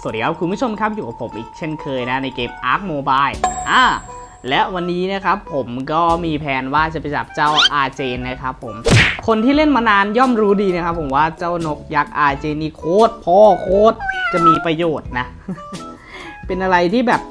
สวัสดีครับคุณผู้ชมครับอยู่กับผมอีกเช่นเคยนะในเกม Ark Mobile อ่าและวันนี้นะครับผมก็มีแผนว่าจะไปจับเจ้าอาเจนนะครับผมคนที่เล่นมานานย่อมรู้ดีนะครับผมว่าเจ้านกยักษ์อาเจนนี่โคตรพ่อโคตรจะมีประโยชน์นะ เป็นอะไรที่แบบ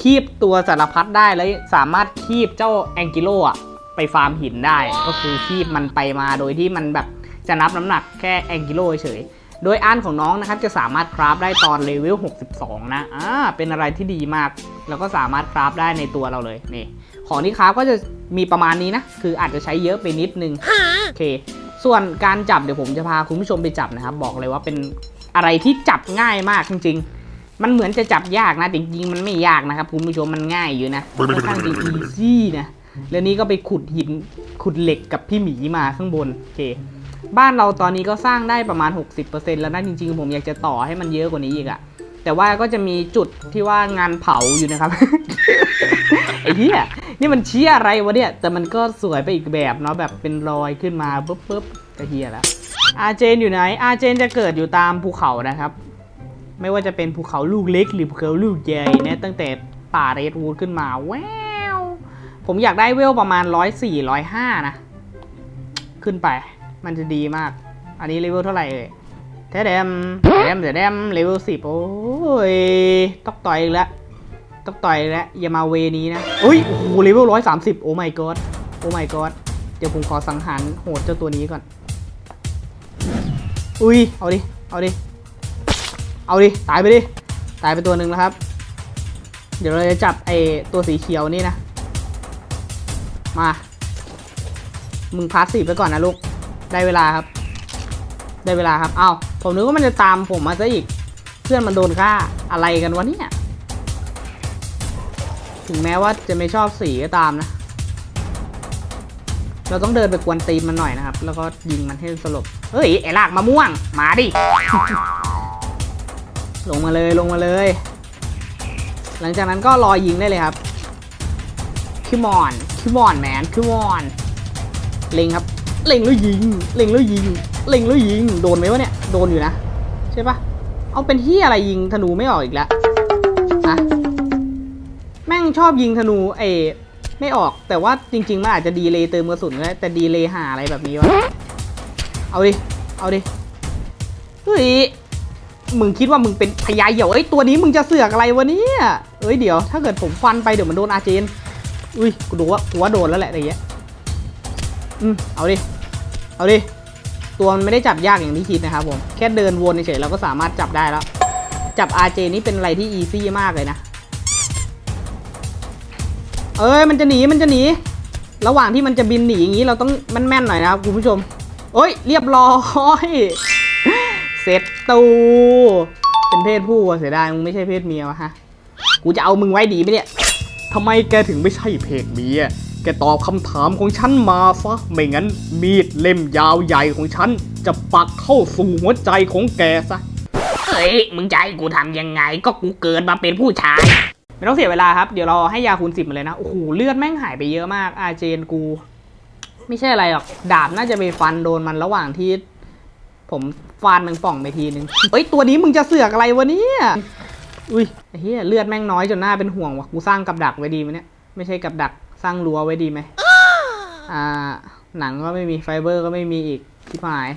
คีบตัวสารพัดได้แล้วสามารถคีบเจ้าแองกิโลอะไปฟาร์มหินได้ ก็คือคีบมันไปมาโดยที่มันแบบจะนับน้ำหนักแค่แองกิโลเฉย โดยอันของน้องนะครับจะสามารถคราฟได้ตอนเลเวล 62 นะอ่าเป็นอะไรที่ดีมาก แล้วก็สามารถคราฟได้ในตัวเราเลยนี่ของที่คราฟก็จะมีประมาณนี้นะ คืออาจจะใช้เยอะไปนิดนึงโอเค ส่วนการจับเดี๋ยวผมจะพาคุณผู้ชมไปจับนะครับ บอกเลยว่าเป็นอะไรที่จับง่ายมากจริง ๆ มันเหมือนจะจับยากนะจริงๆมันไม่ยากนะครับคุณผู้ชมมันง่ายอยู่นะค่อนข้างจะอีซี่นะแล้วนี้ก็ไปขุดหินขุดเหล็กกับพี่หมีมาข้างบนโอเค บ้านเราตอนนี้ก็สร้างได้ประมาณ 60%แล้วนะจริงๆ ผมอยากจะต่อให้มันเยอะกว่านี้อีกอะแต่ว่าก็จะมีจุดที่ว่างานเผาอยู่นะครับไอ้เหี้ยนี่มันเชี่ยอะไรวะเนี่ยแต่มันก็สวยไปอีกแบบเนาะแบบเป็นรอยขึ้นมาปุ๊บปุ๊บก็เฮียแล้วอาเจนอยู่ไหน อาเจนจะเกิดอยู่ตามภูเขานะครับ ไม่ว่าจะเป็นภูเขาลูกเล็กหรือภูเขาลูกใหญ่นะตั้งแต่ป่าเรดวูดขึ้นมาแววผมอยากได้เวลประมาณ104 105นะ ขึ้นไป มันจะดีมาก อันนี้เลเวลเท่าไหร่เอ่ยแทเดมแทเดมแทเดมเลเวลสิบโอ้ยต้อกต่อยอีกแล้วต้อกต่อยแล้วอย่ามาเวนี้นะอุ้ยโอ้โหเลเวลร้อยสามสิบโอ้ my god โอ้ my god เดี๋ยวผมขอสังหารโหดเจ้าตัวนี้ก่อน อุ้ย เอาดิ เอาดิ เอาดิ ตายไปดิ ตายไปตัวหนึ่งแล้วครับ เดี๋ยวเราจะจับไอตัวสีเขียวนี่นะ มา มึงพาสซีไปก่อนนะลูก ได้เวลาครับ ได้เวลาครับ เอ้าผมนึกว่ามันจะตามผมมาซะอีก เพื่อนมันโดนฆ่าอะไรกันวะเนี่ย ถึงแม้ว่าจะไม่ชอบสีก็ตามนะ เราต้องเดินไปกวนตีนมันหน่อยนะครับ แล้วก็ยิงมันให้สลบ เฮ้ยไอ้ลากมะม่วง มาดิ ลงมาเลยลงมาเลย หลังจากนั้นก็รอยิงได้เลยครับคิมอนคิมอนแมนคิมอนเล็งครับ เล็งแล้วยิง เล็งแล้วยิง เล็งแล้วยิง โดนไหมวะเนี่ย โดนอยู่นะ ใช่ปะเอาเป็นที่อะไรยิงธนูไม่ออกอีกแล้วอะแม่งชอบยิงธนูเอไม่ออก แต่ว่าจริงๆมันอาจจะดีเลย์เติมกระสุนก็ได้แต่ดีเลย์หาอะไรแบบนี้วะ เอาดิ เอาดิ เฮ้ย มึงคิดว่ามึงเป็นพญาเหยี่ยวเอ้ยตัวนี้มึงจะเสือกอะไรวะเนี่ย เอ้ยเดี๋ยว ถ้าเกิดผมฟันไปเดี๋ยวมันโดนอาเจน อุ้ย กูดูว่ากูว่าโดนแล้วแหละอะไรเงี้ย อืมเอาดิ เอาดิ ตัวมันไม่ได้จับยากอย่างที่คิดนะครับผม แค่เดินวนเฉยๆเราก็สามารถจับได้แล้ว จับ RJ นี่เป็นอะไรที่อีซี่มากเลยนะ เอ้ย มันจะหนี มันจะหนี ระหว่างที่มันจะบินหนีอย่างนี้เราต้องแม่นๆหน่อยนะครับคุณผู้ชมเอ้ย เรียบร้อย เสร็จตูเป็นเพศผู้เสียดายมึงไม่ใช่เพศเมียวะฮะ กูจะเอามึงไว้ดีไหมเนี่ยทำไมแกถึงไม่ใช่เพศเมีย แกตอบคำถามของฉันมาซะไม่งั้นมีดเล่มยาวใหญ่ของฉัน จะปักเข้าสู่หัวใจของแกซะ เฮ้ย มึงจะให้กูทำยังไง ก็กูเกิดมาเป็นผู้ชาย ไม่ต้องเสียเวลาครับ เดี๋ยวเราให้ยาคูณสิบมาเลยนะ โอ้โห เลือดแม่งหายไปเยอะมากอาเจนกู ไม่ใช่อะไรหรอก ดาบน่าจะไปฟันโดนมันระหว่างที่ ผมฟาดมันป่องไปทีนึงเอ้ย ตัวนี้มึงจะเสือกอะไรวะเนี่ย อุ้ยไอ้เหี้ยเลือดแม่งน้อยจนหน้าเป็นห่วงว่ะกูสร้างกับดักไว้ดีไหมเนี่ย ไม่ใช่กับดัก สร้างรั้วไว้ดีไหมอ่า หนังก็ไม่มีไฟเบอร์ก็ไม่มีอีกที่หาย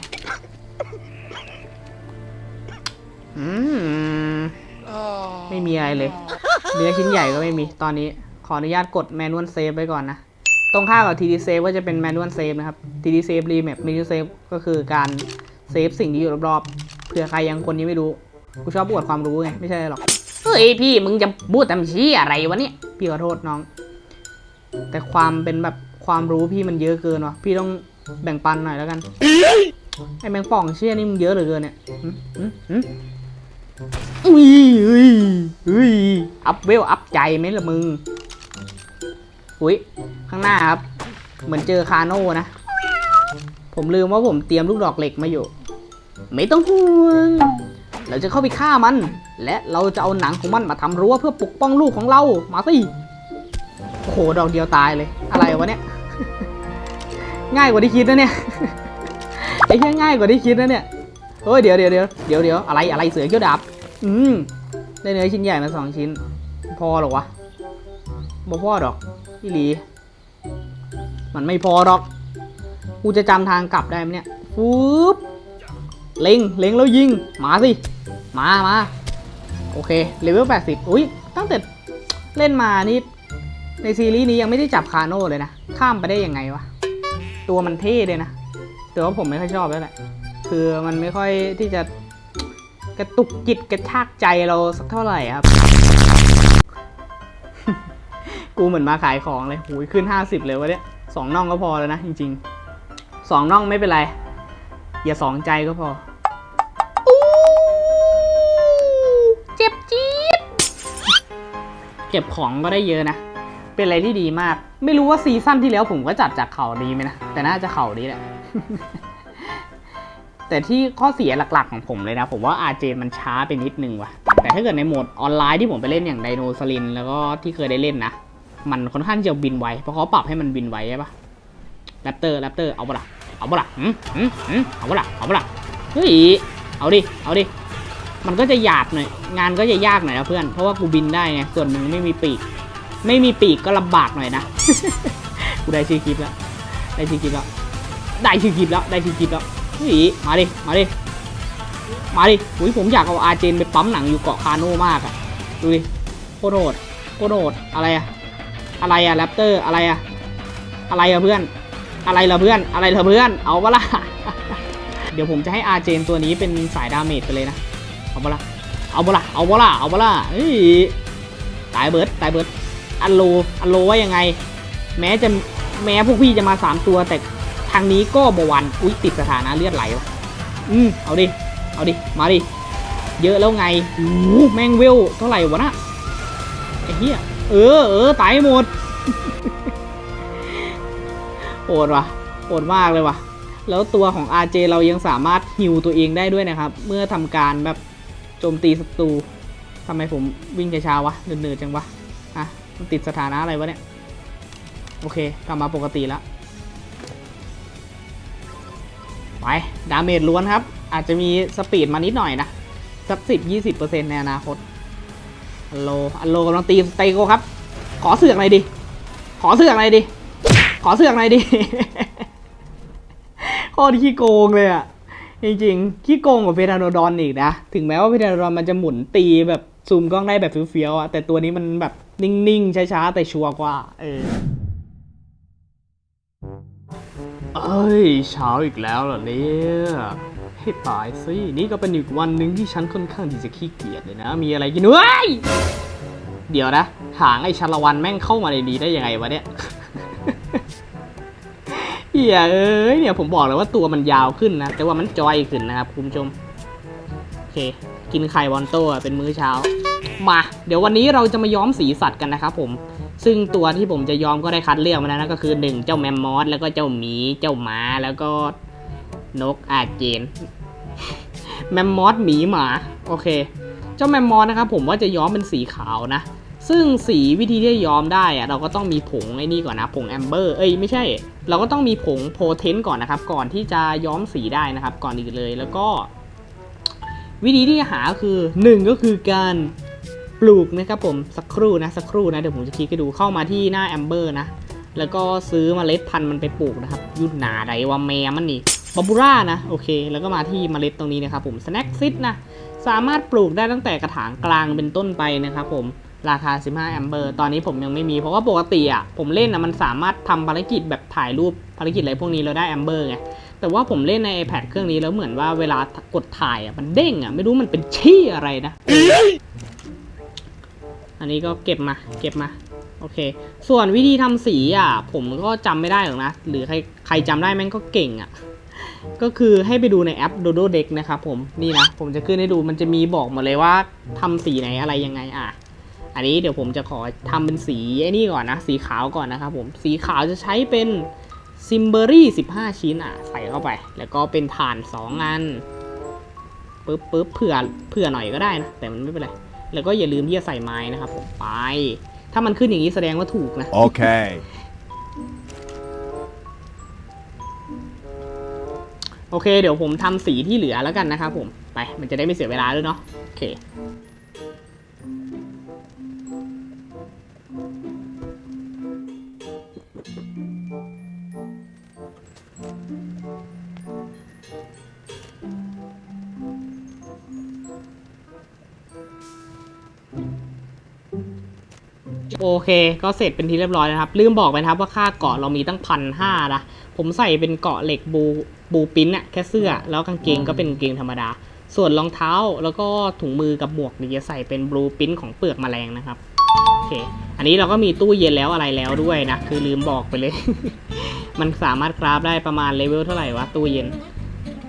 อืมไม่มีอะไรเลย เนื้อชิ้นใหญ่ก็ไม่มีตอนนี้ ขออนุญาตกดแมนนวลเซฟไว้ก่อนนะ ตรงข้ามกับ TD Save ก็จะเป็นแมนนวลเซฟนะครับ TD Save Remap Menu Save ก็คือการเซฟสิ่งที่อยู่รอบๆเผื่อใครยังคนนี้ไม่รู้ กูชอบอวดความรู้ไง ไม่ใช่หรอก เฮ้ยพี่มึงจะพูดทำชี้อะไรวะเนี่ย พี่ขอโทษน้อง แต่ความเป็นแบบความรู้พี่มันเยอะเกินวะพี่ต้องแบ่งปันหน่อยแล้วกันไอแมงป่องเชี่ยนี่มึงเยอะเหลือเกินเนี่ยอุ้ยอุ้ยอุ้ยอัพเวลอัพใจไหมล่ะมึงอุ้ยข้างหน้าครับ เหมือนเจอคาโน่นะ ผมลืมว่าผมเตรียมลูกดอกเหล็กมาอยู่ ไม่ต้องห่วงเราจะเข้าไปฆ่ามัน และเราจะเอาหนังของมันมาทำรั้วเพื่อปกป้องลูกของเรา มาสิ โอ้โหดอกเดียวตายเลย อะไรวะเนี่ย ง่ายกว่าที่คิดนะเนี่ยไอ้แค่ง่ายกว่าที่คิดนะเนี่ยเฮ้ยเดี๋ยวเดี๋ยวเดี๋ยวเดี๋ยวเดี๋ยวอะไรอะไรเสือเกี้ยวดาบอืมได้เนื้อชิ้นใหญ่มาสองชิ้น พอหรอวะบ่พอดอกพี่หลี มันไม่พอหรอก กูจะจำทางกลับได้ไหมเนี่ยฟูบเล็งเล็งแล้วยิง มาสิ มามาโอเคเลเวล80อุ้ยตั้งแต่เล่นมานี่ ในซีรีส์นี้ยังไม่ได้จับคาโน่เลยนะ ข้ามไปได้ยังไงวะ ตัวมันเท่เลยนะ แต่ว่าผมไม่ค่อยชอบแล้วแหละ คือมันไม่ค่อยที่จะกระตุกจิตกระชากใจเราสักเท่าไหร่ครับ กูเหมือนมาขายของเลยหูยขึ้น 50 เลยวะเนี่ยสองน่องก็พอแล้วนะ จริงๆสองน่องไม่เป็นไร อย่าสองใจก็พออู้เจ็บจี๊ดเก็บของก็ได้เยอะนะ เป็นอะไรที่ดีมาก ไม่รู้ว่าซีซั่นที่แล้วผมก็จัดจากเขาดีไหมนะ แต่น่าจะเขาดีแหละ แต่ที่ข้อเสียหลักๆของผมเลยนะ ผมว่าอาเจนมันช้าไปนิดนึงว่ะ แต่ถ้าเกิดในโหมดออนไลน์ที่ผมไปเล่นอย่างไดโนสลิน แล้วก็ที่เคยได้เล่นนะ มันค่อนข้างจะบินไว เพราะเขาปรับให้มันบินไวใช่ปะแรปเตอร์แรปเตอร์ เอาปะล่ะ เอาปะล่ะหืมหืมหืมเอาปะล่ะ เอาปะล่ะ เฮ้ย เอาดิ เอาดิ มันก็จะหยาบหน่อย งานก็จะยากหน่อยนะเพื่อน เพราะว่ากูบินได้ไง ส่วนมึงไม่มีปีก ไม่มีปีกก็ลำบากหน่อยนะ กูได้ชื่อคลิปแล้ว ได้ชื่อคลิปแล้ว ได้ชื่อคลิปแล้ว ได้ชื่อคลิปแล้วเฮ้ยมาดิ มาดิ มาดิอุ้ยผมอยากเอาอาเจนไปปั๊มหนังอยู่เกาะคาโน่มากอะดูดิ โคโหดโคโหดอะไรอะอะไรอะแรปเตอร์ อะไรอะอะไรอะเพื่อน อะไรละเพื่อน อะไรละเพื่อน เอาปะล่ะ เดี๋ยวผมจะให้อาเจนตัวนี้เป็นสายดาเมจไปเลยนะ เอาปะล่ะ เอาปะล่ะ เอาปะล่ะ เอาปะล่ะเฮ้ย ตายเบิร์ด ตายเบิร์ด อันโลอันโลว่ายังไง แม้จะแม้พวกพี่จะมาสามตัว แต่ทางนี้ก็บวันอุ้ยติดสถานะเลือดไหลวะอืมเอาดิ เอาดิ มาดิ เยอะแล้วไงโอ้แมงเวลเท่าไหร่วะนะไอ้เหี้ย เออเออตายหมดโหดว่ะโหดมากเลยว่ะ แล้วตัวของ RJ เรายังสามารถฮิวตัวเองได้ด้วยนะครับ เมื่อทำการแบบโจมตีศัตรูทำไมผมวิ่งช้าๆวะเนืดๆจังวะ มันติดสถานะอะไรวะเนี่ย โอเค กลับมาปกติแล้ว ไป ดาเมจล้วนครับ อาจจะมีสปีดมานิดหน่อยนะ สักสิบยี่สิบเปอร์เซ็นต์ในอนาคตอัลโลอัลโลกำลังตีสเตโกครับ ขอเสือกหน่อยดิ ขอเสือกหน่อยดิ ขอเสือกหน่อยดิโคตรขี้โกงเลยอะจริงๆขี้โกงกว่าเพดานโดดอนอีกนะ ถึงแม้ว่าเพดานโดดอนมันจะหมุนตีแบบซูมกล้องได้แบบเฟี้ยวๆอะแต่ตัวนี้มันแบบ นิ่งๆ ช้าๆ แต่ชัวร์กว่า เออ เอ้ย เช้าอีกแล้วเหรอเนี่ยให้ตายสิ นี่ก็เป็นอีกวันหนึ่งที่ฉันค่อนข้างที่จะขี้เกียจเลยนะ มีอะไรกินเฮ้ย เดี๋ยวนะ หางไอ้ชาละวันแม่งเข้ามาในนี้ได้ยังไงวะเนี่ยเฮียเอ้ยเนี่ยผมบอกเลยว่าตัวมันยาวขึ้นนะ แต่ว่ามันจอยขึ้นนะครับคุณผู้ชม โอเค กินไข่บอลโต้เป็นมื้อเช้า มาเดี๋ยววันนี้เราจะมาย้อมสีสัตว์กันนะครับผมซึ่งตัวที่ผมจะย้อมก็ได้คัดเลือกมาแล้วนะก็คือหนึ่งเจ้าแมมมอสแล้วก็เจ้าหมีเจ้าหมาแล้วก็นกอาเจนแมมมอสหมีหมาโอเค เจ้าแมมมอสนะครับผมว่าจะย้อมเป็นสีขาวนะ ซึ่งสีวิธีที่จะย้อมได้อะเราก็ต้องมีผงไอ้นี่ก่อนนะผงแอมเบอร์เอ้ยไม่ใช่ เราก็ต้องมีผงโพเทนต์ก่อนนะครับ ก่อนที่จะย้อมสีได้นะครับ ก่อนอื่นเลยแล้วก็ วิธีที่จะหาคือหนึ่งก็คือการ ลูกนะครับผมสักครู่นะสักครู่นะเดี๋ยวผมจะคลิกให้ดูเข้ามาที่หน้าแอมเบอร์นะแล้วก็ซื้อมเมล็ดพันธุ์มันไปปลูกนะครับยุดหนาใดว่าแมมันนี่บาบูร่านะโอเค แล้วก็มาที่มเมล็ดตรงนี้นะครับผมสแน็คซิดนะสามารถปลูกได้ตั้งแต่กระถางกลางเป็นต้นไปนะครับผมราคา 15 แอมเบอร์ ตอนนี้ผมยังไม่มี เพราะว่าปกติอะ ผมเล่นนะมันสามารถทำภารกิจแบบถ่ายรูปภารกิจอะไรพวกนี้เราได้แอมเบอร์ไง แต่ว่าผมเล่นใน iPad เครื่องนี้แล้วเหมือนว่าเวลากดถ่ายอะมันเด้งอะ ไม่รู้มันเป็นชี้อะไรนะ อันนี้ก็เก็บมาเก็บมาโอเค ส่วนวิธีทำสีอะ ผมก็จำไม่ได้หรอกนะ หรือใครใครจำได้แม่งก็เก่งอะ ก็คือให้ไปดูในแอป Dodo Deck นะครับผมนี่นะ ผมจะขึ้นให้ดูมันจะมีบอกหมดเลยว่าทำสีไหนอะไรยังไงอะ อันนี้เดี๋ยวผมจะขอทำเป็นสีไอ้นี่ก่อนนะ สีขาวก่อนนะครับผมสีขาวจะใช้เป็นซิมเบอรี่15 ชิ้นอะ ใส่เข้าไป แล้วก็เป็นฐาน2อันปึ๊บปึ๊บเผื่อเผื่อหน่อยก็ได้นะ แต่มันไม่เป็นไร แล้วก็อย่าลืมที่จะใส่ไม้นะครับผมไป ถ้ามันขึ้นอย่างนี้แสดงว่าถูกนะ Okay. โอเค เดี๋ยวผมทำสีที่เหลือแล้วกันนะครับผม ไป มันจะได้ไม่เสียเวลาด้วยเนาะ โอเค โอเค ก็เสร็จเป็นที่เรียบร้อยนะครับ ลืมบอกไปนะครับว่าค่าเกาะเรามีตั้งพันห้านะ ผมใส่เป็นเกาะเหล็กบูบูปิ้นอะแค่เสื้อ แล้วกางเกงก็เป็นกางเกงธรรมดา ส่วนรองเท้าแล้วก็ถุงมือกับหมวกนี่จะใส่เป็นบลูปิ้นของเปลือกแมลงนะครับโอเค อันนี้เราก็มีตู้เย็นแล้วอะไรแล้วด้วยนะ คือลืมบอกไปเลย มันสามารถคราฟได้ประมาณเลเวลเท่าไหร่วะตู้เย็น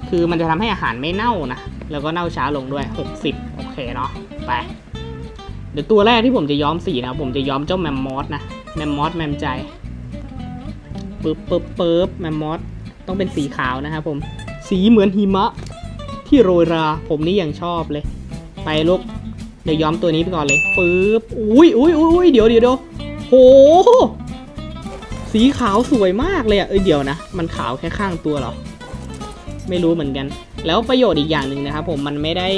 คือมันจะทำให้อาหารไม่เน่านะ แล้วก็เน่าช้าลงด้วย 60 โอเคเนาะ ไป เดี๋ยวตัวแรกที่ผมจะย้อมสีนะครับผมจะย้อมเจ้าแมมมอสนะแมมมอสแมมใจปึ๊บปึ๊บปึ๊บแมมมอสต้องเป็นสีขาวนะครับผมสีเหมือนหิมะ ที่โรยรา ผมนี่ยังชอบเลย ไปลูกเดี๋ยวย้อมตัวนี้ไปก่อนเลยปึ๊บอุ้ยอุ้ยอุ้ยเดี๋ยวเดี๋ยวเดี๋ยวโหสีขาวสวยมากเลยอะเอ้ยเดี๋ยวนะ มันขาวแค่ข้างตัวหรอ ไม่รู้เหมือนกัน แล้วประโยชน์อีกอย่างหนึ่งนะครับผมมันไม่ได้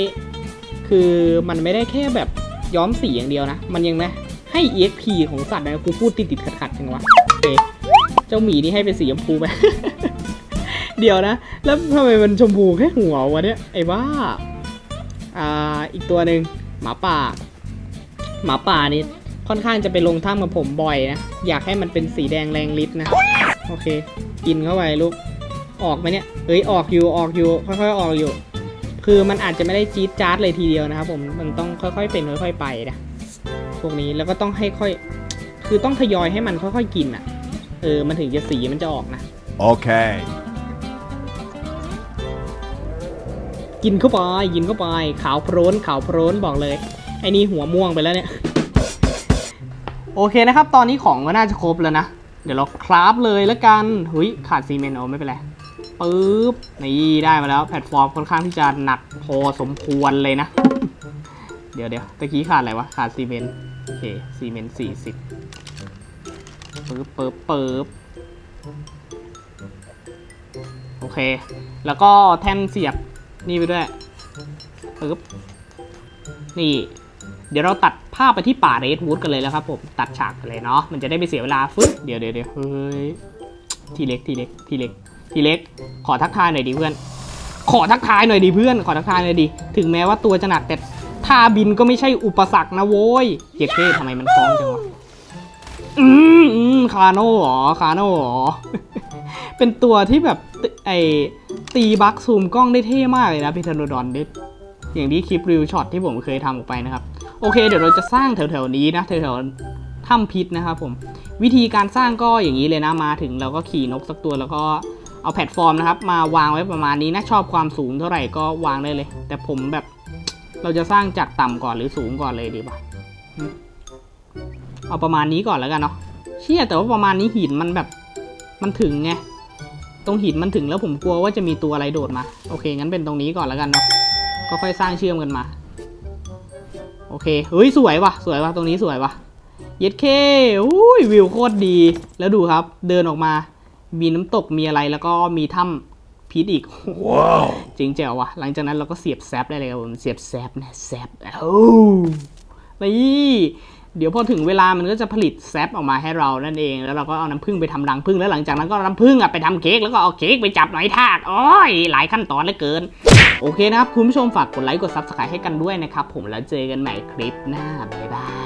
คือมันไม่ได้แค่แบบ ย้อมสีอย่างเดียวนะ มันยังนะให้ EXP ของสัตว์นะกูพูดติดติดขัดขัดๆจังวะโอเคเจ้าหมีนี่ให้เป็นสีชมพูไป เดี๋ยวนะ แล้วทำไมมันชมพูแค่หัววะเนี่ยไอ้บ้าอ่าอีกตัวหนึ่งหมาป่า หมาป่านี่ค่อนข้างจะไปลงถ้ำกับผมบ่อยนะ อยากให้มันเป็นสีแดงแรงฤทธิ์นะ โอเค กินเข้าไปลูก ออกไหมเนี่ย เอ้ย ออกอยู่ ออกอยู่ ค่อยๆ ออกอยู่ คือมันอาจจะไม่ได้จี๊ดจ๊าดเลยทีเดียวนะครับผมมันต้องค่อยๆเป็นค่อยๆไปนะพวกนี้แล้วก็ต้องให้ค่อย คือต้องทยอยให้มันค่อยๆกินอะ เออมันถึงจะสีมันจะออกนะ Okay. กินเข้าไปกินเข้าไปขาวโพลนขาวโพลนบอกเลยไอ้นี่หัวม่วงไปแล้วเนี่ยโอเคนะครับ ตอนนี้ของก็น่าจะครบแล้วนะ เดี๋ยวเราคราฟเลยแล้วกัน หุยขาดซีเมนต์เอาไม่เป็นไร ปึ๊บนี่ได้มาแล้วแพลตฟอร์มค่อนข้างที่จะหนักพอสมควรเลยนะ เดี๋ยวเดี๋ยวตะกี้ขาดอะไรวะ ขาดซีเมนต์โอเคซีเมนต์สี่สิบปึ๊บปึ๊บปึ๊บโอเค แล้วก็แท่นเสียบนี่ไปด้วยปึ๊บนี่ เดี๋ยวเราตัดภาพไปที่ป่าเรดวูดกันเลยแล้วครับผม ตัดฉากกันเลยเนาะมันจะได้ไม่เสียเวลาฟึ๊บเดี๋ยวเดี๋ยวเดี๋ยวเฮ้ยทีเล็กทีเล็กทีเล็ก ทีเล็ก ขอทักทายหน่อยดิเพื่อน ขอทักทายหน่อยดิเพื่อน ขอทักทายหน่อยดิ ถึงแม้ว่าตัวจะหนักแต่ท่าบินก็ไม่ใช่อุปสรรคนะโว้ยเยเท่ทำไมมันคล้องจังวะ อืมอืมคาโน่หรอ คาโน่หรอ เป็นตัวที่แบบไอตีบัคซูมกล้องได้เท่มากเลยนะพิทานดอนเด็อย่างที่คลิปรีวิวช็อตที่ผมเคยทำออกไปนะครับ โอเค เดี๋ยวเราจะสร้างแถวๆนี้นะแถวๆถ้ำพิษนะครับผม วิธีการสร้างก็อย่างนี้เลยนะมาถึงเราก็ขี่นกสักตัวแล้วก็ เอาแพลตฟอร์มนะครับ มาวางไว้ประมาณนี้นะชอบความสูงเท่าไหร่ก็วางได้เลย แต่ผมแบบเราจะสร้างจากต่ำก่อนหรือสูงก่อนเลยดีป่ะเอาประมาณนี้ก่อนแล้วกันเนาะเชี่ยแต่ว่าประมาณนี้หินมันแบบมันถึงไงตรงหินมันถึงแล้วผมกลัวว่าจะมีตัวอะไรโดดมา โอเค งั้นเป็นตรงนี้ก่อนแล้วกันเนาะก็ค่อยสร้างเชื่อมกันมา โอเคเฮ้ยสวยว่ะ สวยว่ะตรงนี้สวยว่ะเย็ดเคอุ้ยวิวโคตรดีแล้วดูครับ เดินออกมา มีน้ำตกมีอะไรแล้วก็มีถ้ำพิษอีก Wow. จริงเจ๋วว่ะ หลังจากนั้นเราก็เสียบแซปได้เลยครับผมเสียบแซปนะแซปโอ้นี่เดี๋ยวพอถึงเวลามันก็จะผลิตแซปออกมาให้เรานั่นเอง แล้วเราก็เอาน้ำผึ้งไปทำรังผึ้งแล้วหลังจากนั้นก็เอาน้ำผึ้งอะไปทำเค้กแล้วก็เอาเค้กไปจับหน่อยทากโอ้ยหลายขั้นตอนเหลือเกิน โอเคนะครับคุณผู้ชมฝากกดไลค์กดซับสไครต์ให้กันด้วยนะครับผมแล้วเจอกันใหม่คลิปหน้าบ๊ายบาย